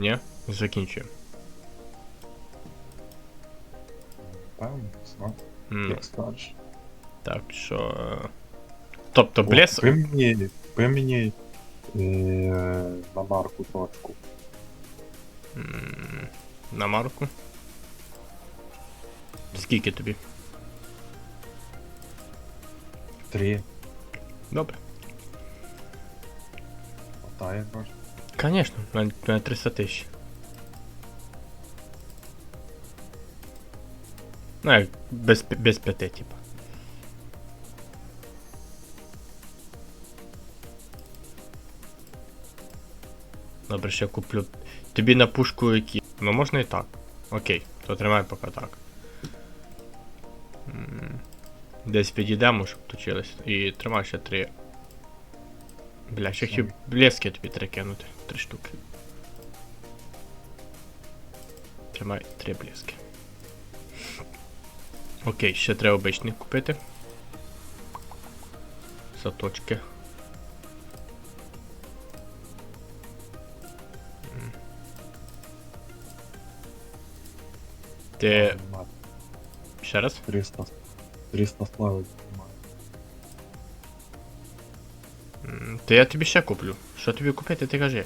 Ні? Закінчуємо. Певно, знав. М, Як скажеш. Так, що. е, Тобто, блес. Купи мені, купи мені е, на марку точку. М, На марку. Скільки тобі? Три. Добре. Отає, може. Конечно, на, на 300 тисяч. Ну, як без, пі- без п'яти, типа. Добре, ще куплю. Тобі на пушку які. Ну можна і так. Окей, то тримай поки так. Десь підійдемо, щоб точилось. І тримай ще три. Бля, ще хотів блески тобі три кинути. Три штуки. Тримай три блески. Окей, ще треба обичний купити. Заточки. Ти ще раз? 300, 300 слави То я тобі ще куплю. Що тобі купити, ти кажи.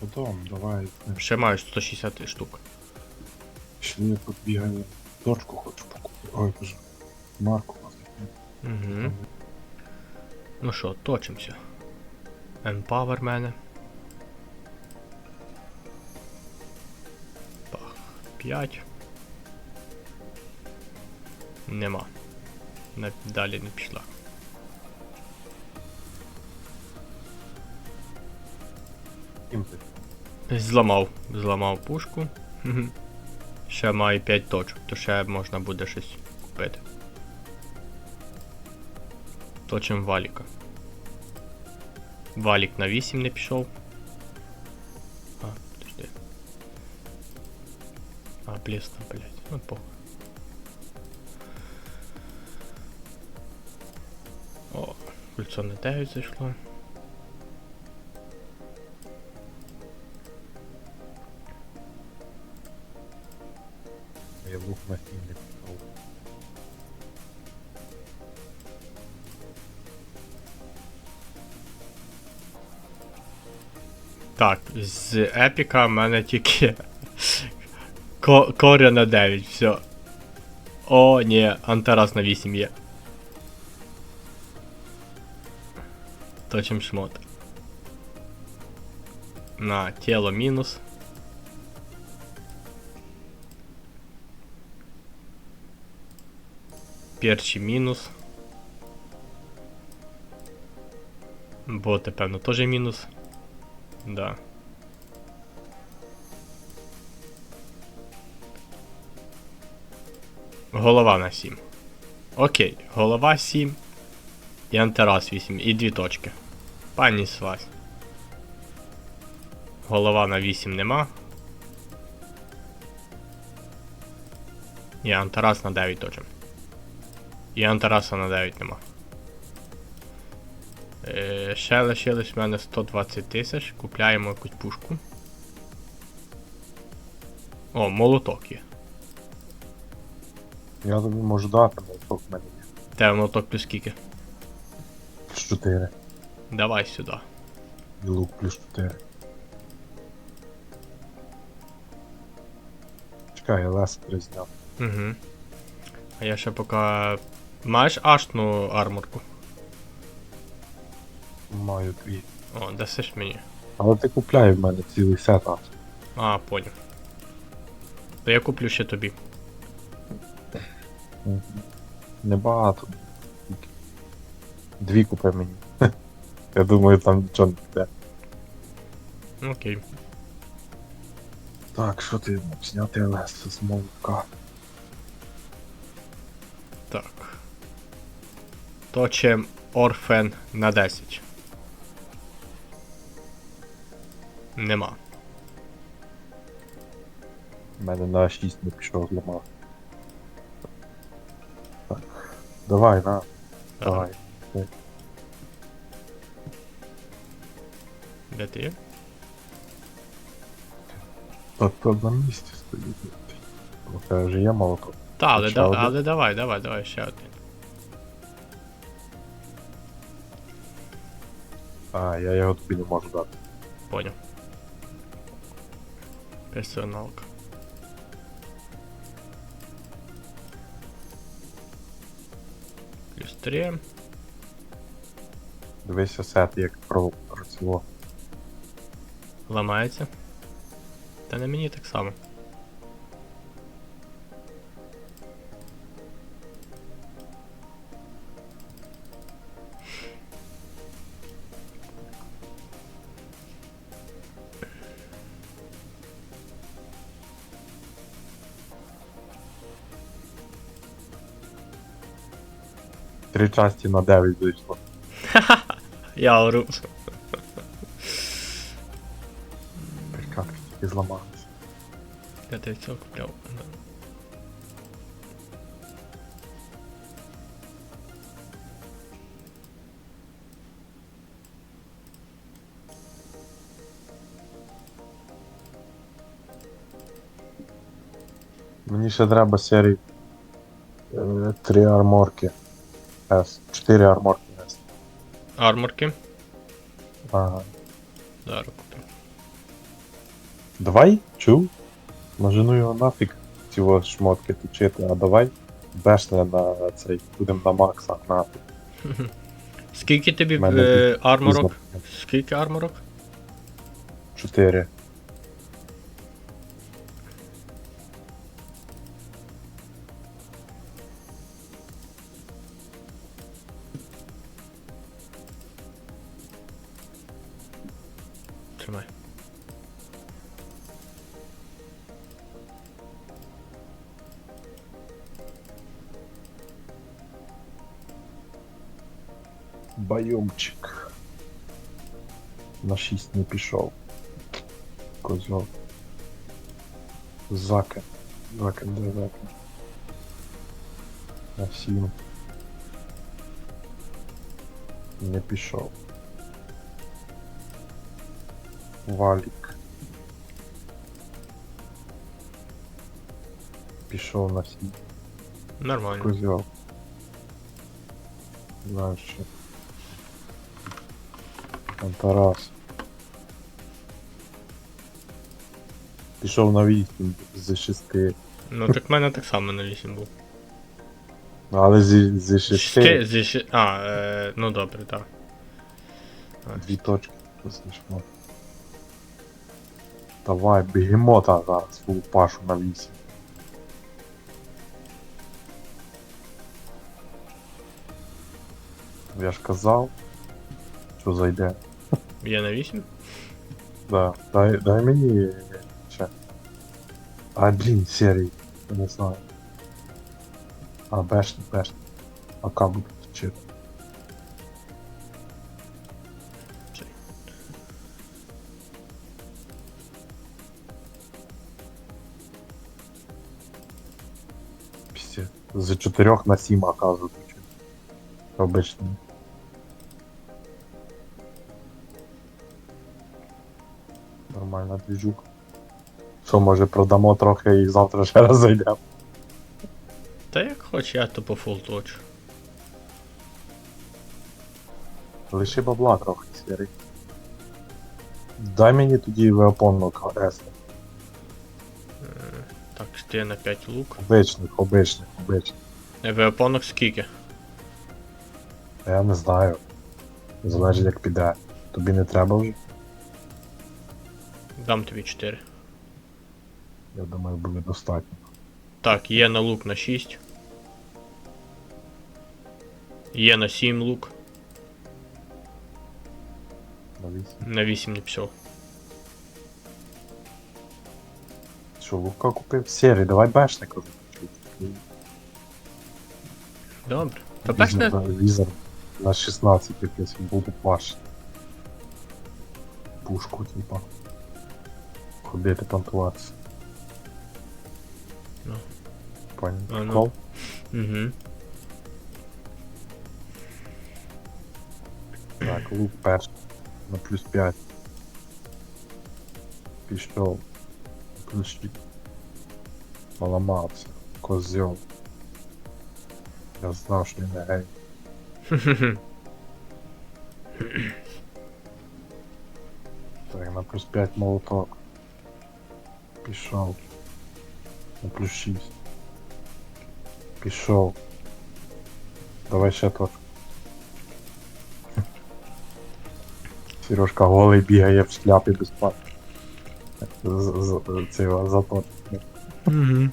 Потім, давай, Ще маю 160 штук. пішли тут бігає. Точку хочу покупити. Ой, кажу. Марку. Угу. Ну що, точимося. Empower мене. Пах. 5. Нема. Далі не пішла. Ким ти? Зламав. Зламав пушку. Ще маю 5 точок, то ще можна буде щось купити. Точим валіка. Валік на 8 не пішов. А, подожди. А, блесна, блядь. Ну похуй. О, кольцо на 9 зайшло. З епіка в мене тільки Ко- Коря на 9, все. О, ні, Антарас на 8 є. Точим шмот. На тіло мінус. Перчі мінус. Боти, певно, теж мінус. Да. Голова на 7. Окей, голова 7. І антирас 8. І дві точки. Пані свась. Голова на 8 нема. І антарас на 9 точок. І антараса на 9 нема. Е, ще лишилось в мене 120 тисяч. Купляємо якусь пушку. О, молоток є. Я тобі можу дати, бо в мене є. Те молоток плюс скільки? Плюс 4. Давай сюди. І лук плюс 4. Чекай, я лес зняв. Угу. А я ще поки. Маєш ашну арморку? Маю дві. О, дасиш мені. Але ти купляй в мене цілий сет. А, поняв. То я куплю ще тобі. Небагато. Дві купи мені. Я думаю, там нічого не. Окей. Так, що ти зняти лес з молока? Так. Точим Орфен на 10. Нема. У мене на 6 не пішов зламав. Давай, на, давай. Де ти? є? Та то на місці стоїть. Ну, Це вже є молоток. Та, але, Ще да, один? але давай, давай, давай, ще один. А, я його тобі не можу дати. Понял. Персоналка. 3. Дивися сет, як працював. Ламається. Та на мені так само. Три часті на 9 вийшло. Я ору. Як тільки зламалися. Я тебе цього купляв. Мені ще треба серії. е, Три арморки. С. 4 арморки С. Арморки. Ага. Да, купим. Давай, чув. Нажену його нафиг. ці шмотки точити, а давай бешне на цей, Будем на максах нафиг. Скільки тобі е, арморок? Скільки арморок? 4. Байомчик. На 6 не пішов. Козьол. Закен. Закен, де закен? На 7. Не пішов. Валік. Пішов на 7. Нормально. Козьол. Дальше. Тарас. Пішов на 8 з 6. Ну так в мене так само на 8 був. Але зі, зі 6 Ще, зі ще... А, е, ну добре, так. дві точки знайшло. Давай, бегемота зараз фул пашу на 8. Я ж казав, що зайде. Є на 8? Да, дай, дай мені ще. А, блін, серій. Я не знаю. А, бешні, бешні. АК буду вчити. Цей. Після. З 4 на 7 АК звучить. Обично. Нормальна движуха. Що, може продамо трохи і завтра ще раз зайдемо. Та як хоч, я то по фул точу. Лиши бабла трохи сірий. Дай мені тоді веопонок С. Так, 4 на 5 лук. Обичних, обичних, обичних. Е, Веопонок скільки? Я не знаю. Залежить як піде. Тобі не треба вже? Дам тобі 4. Я думаю, буде достатньо. Так, є на лук на 6. Є на 7 лук. На 8. На 8 не пішов. Що, Лука купив? Сірий, давай бешника. Добре. Та бешне. Візор на 16 якийсь він буде. Пушку, типа. Ходити понтуватися. Ну. Понял. А, ну. Угу. Так, лук перший. На плюс 5. Пішов. плюс 6. Поламався. Козьол. Я знав, що він не гей. Так, на плюс 5 молоток. Пішов. На плюс 6. Пішов. Давай ще трохи. Сережка голий бігає в шляпі безплатно. З- з- Цього затор. Угу.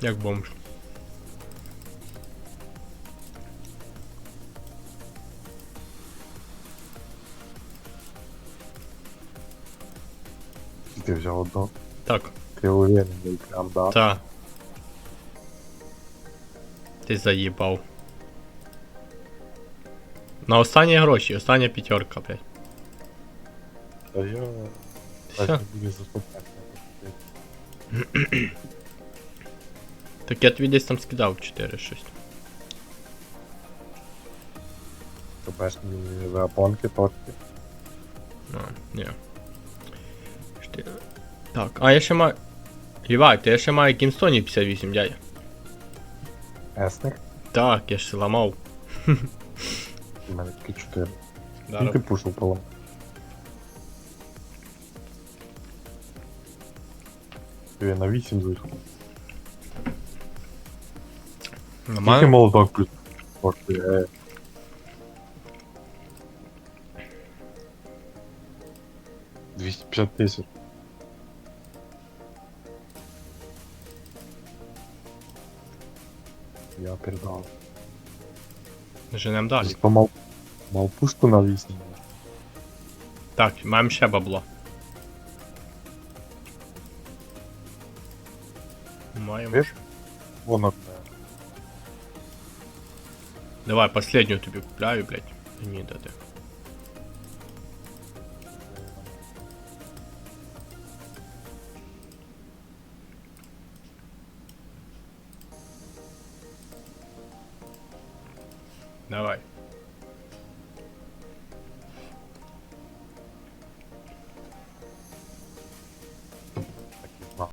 Як бомж. Ти взяв одну. Так, Ти уверений, прям да. та. Ти заїбав. На останні гроші, остання п'ятерка, блядь. Та я Все. так не буду. Так я тобі десь там скидав 4 щось. Тебе ж не веапонки точки. А, ні. Чотири. Так, а я ще маю. Єбать, я ще маю Кімстоні 58, дядя. Есник. Так, я ж ламав. У мене тільки 4. Ну Зараз. ти пушив полом. Я на 8 зайшов. Тільки молоток плюс е. Двісті п'ятдесят тисяч. Я передав. Женем далі. Зато мав, мав пушку на 8. Так, маємо ще бабло. Маємо. Видиш? Воно е, Давай, последню тобі купляю, блядь. Мені дати. Давай.